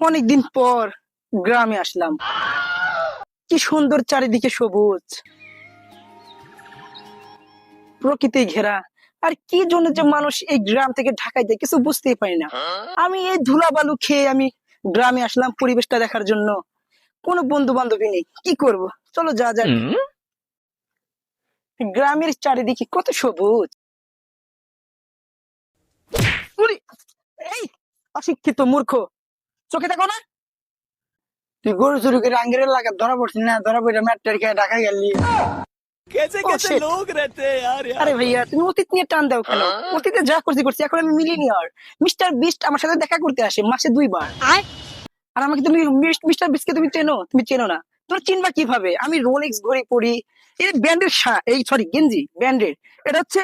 অনেকদিন পর গ্রামে আসলাম। কি সুন্দর চারিদিকে সবুজ। প্রকৃতি ঘেরা। আর কি জন্য যে মানুষ এই গ্রাম থেকে ঢাকায় যায় কিছু বুঝতেই পারি না। আমি এই ধুলা বালু খেয়ে আমি গ্রামে আসলাম পরিবেশটা দেখার জন্য। কোনো বন্ধু বান্ধবী নেই। কি করব? চলো যা যাক। গ্রামের চারিদিকে কত সবুজ। এই অশিক্ষিত মূর্খ। চোখে দেখো না তুই গরু চুরি করে আঙ্গের লাগা ধরা পড়ছিস না ধরা পড়ে ম্যাটটার খেয়ে ঢাকা গেলি कैसे Oh, कैसे shit. लोग रहते हैं यार यार আরে ভাইয়া তুমি অতীত নিয়ে টান দাও কেন অতীতে যা করছি করছি এখন আমি মিলিনিয়ার মিস্টার বিস্ট আমার সাথে দেখা করতে আসে মাসে দুইবার আর আমাকে তুমি মিস্টার বিস্টকে তুমি চেনো তুমি চেনো না তোর চিনবা কিভাবে আমি রোলেক্স ঘড়ি পরি এই ব্যান্ডের এই সরি গেঞ্জি ব্যান্ডের এটা হচ্ছে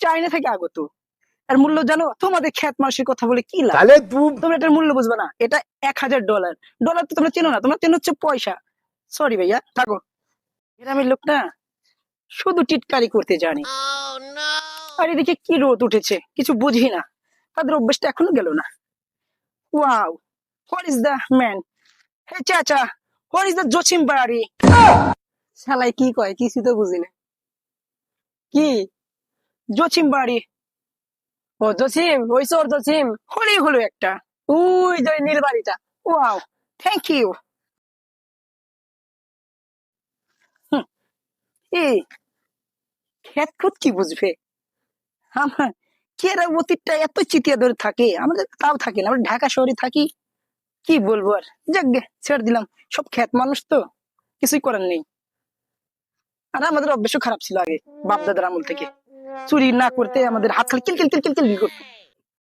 চাইনা থেকে আগত এর মূল্য জানো? তোমাদের খ্যাত মানুষের কথা বলে কি লাভ? তোমরা এটার মূল্য বুঝবে না। এটা এক হাজার ডলার ডলার তো তোমরা চেনো না। তোমরা চেনো হচ্ছে পয়সা। সরি ভাইয়া থাকো। গ্রামের লোক না শুধু টিটকারি করতে জানি। oh, আর এদিকে কি রোদ উঠেছে? কিছু বুঝি না। তাদের অভ্যেসটা এখনও গেল না। Wow what is the man hey চাচা হোয়াট ইজ দ্য জোচিম বাড়ি শালাই কি কয়? কিছু তো বুঝি না। কি? জচিম বাড়ি ও জসিম ওই সর জসিম হলেই হলো একটা। ওই যে নীল বাড়িটা। ওয়াও থ্যাংক ইউ এই খেত খুদ কি বুঝবে? আমার কেরাবতীরটা এত চিতিয়া ধরে থাকে, আমাদের তাও থাকে না, আমরা ঢাকা শহরে থাকি। কি বলব আর? যাক ছেড়ে দিলাম। সব খ্যাত মানুষ তো, কিছুই করার নেই। আর আমাদের অভ্যাসও খারাপ ছিল আগে বাপ দাদার আমল থেকে। চুরি না করতে আমাদের হাত খালি কিল কিল কিল কিল করতো